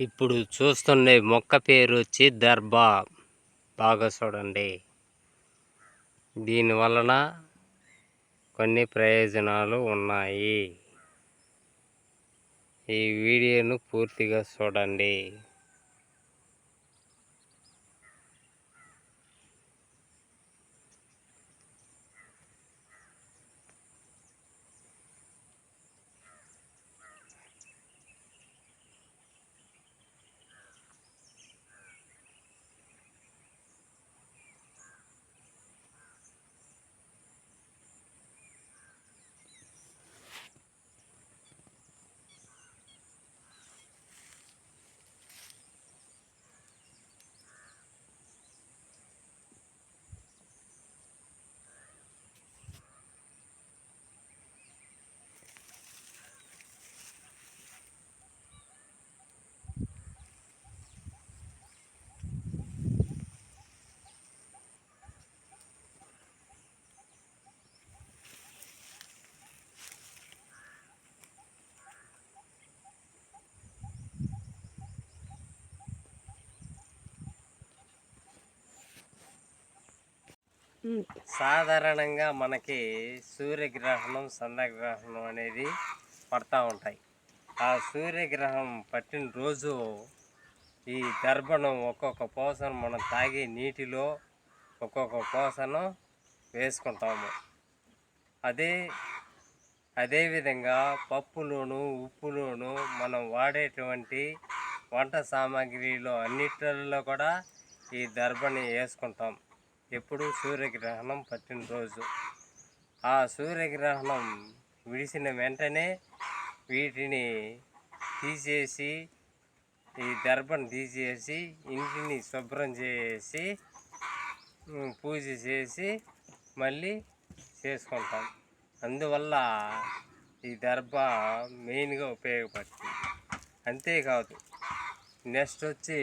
ఇప్పుడు చూస్తున్న మొక్క పేరు వచ్చి దర్భా బాగా చూడండి. దీని వలన కొన్ని ప్రయోజనాలు ఉన్నాయి. ఈ వీడియోను పూర్తిగా చూడండి. సాధారణంగా మనకి సూర్యగ్రహణం చంద్రగ్రహణం అనేది పడతా ఉంటాయి. ఆ సూర్యగ్రహణం పట్టిన రోజు ఈ దర్భణం ఒక్కొక్క పోసను మనం తాగే నీటిలో ఒక్కొక్క పోసను వేసుకుంటాము. అదే అదేవిధంగా పప్పులోను ఉప్పులోను మనం వాడేటువంటి వంట సామాగ్రిలో అన్నిటిలో కూడా ఈ దర్భని వేసుకుంటాం. ఎప్పుడు సూర్యగ్రహణం పట్టిన రోజు. ఆ సూర్యగ్రహణం విడిసిన వెంటనే వీటిని తీసేసి ఈ దర్భను తీసేసి ఇంటిని శుభ్రం చేసి పూజ చేసి మళ్ళీ చేసుకుంటాం. అందువల్ల ఈ దర్భ మెయిన్గా ఉపయోగపడుతుంది. అంతేకాదు నెక్స్ట్ వచ్చి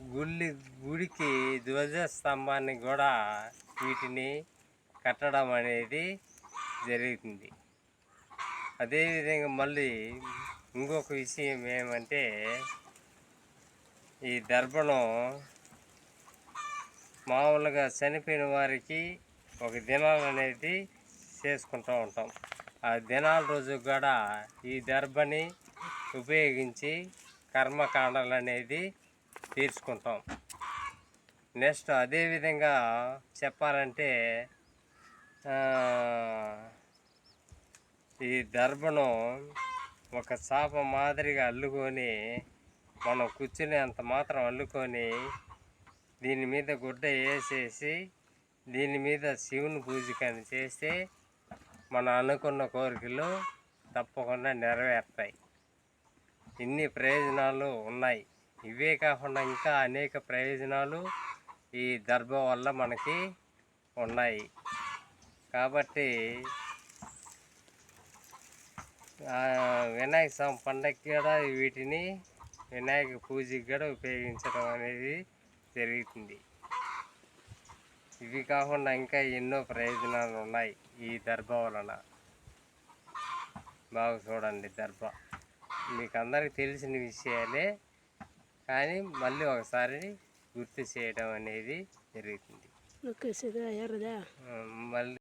గుళ్ళి గుడికి ధ్వజస్తంభాన్ని కూడా వీటిని కట్టడం అనేది జరుగుతుంది అదేవిధంగా మళ్ళీ ఇంకొక విషయం ఏమంటే ఈ దర్భణం మామూలుగా చనిపోయిన వారికి ఒక దినాలు అనేది చేసుకుంటూ ఉంటాం. ఆ దినాల రోజు కూడా ఈ దర్భని ఉపయోగించి కర్మకాండాలు అనేది తీర్చుకుంటాం. నెక్స్ట్ అదేవిధంగా చెప్పాలంటే ఈ దర్భను ఒక చాప మాదిరిగా అల్లుకొని మనం కూర్చునేంత మాత్రం అల్లుకొని దీని మీద గుడ్డ వేసేసి దీని మీద శివుని పూజకని చేస్తే మనం అనుకున్న కోరికలు తప్పకుండా నెరవేరుతాయి. ఇన్ని ప్రయోజనాలు ఉన్నాయి. ఇవే కాకుండా ఇంకా అనేక ప్రయోజనాలు ఈ దర్భ వల్ల మనకి ఉన్నాయి. కాబట్టి వినాయక స్వామి పండగకి కూడా వీటిని వినాయక పూజకి కూడా ఉపయోగించడం అనేది జరుగుతుంది. ఇవి కాకుండా ఇంకా ఎన్నో ప్రయోజనాలు ఉన్నాయి ఈ దర్భ వలన. బాగా చూడండి దర్భ. మీకు అందరికీ తెలిసిన విషయాలే కానీ మళ్ళీ ఒకసారి గుర్తు చేయడం అనేది జరుగుతుంది. మళ్ళీ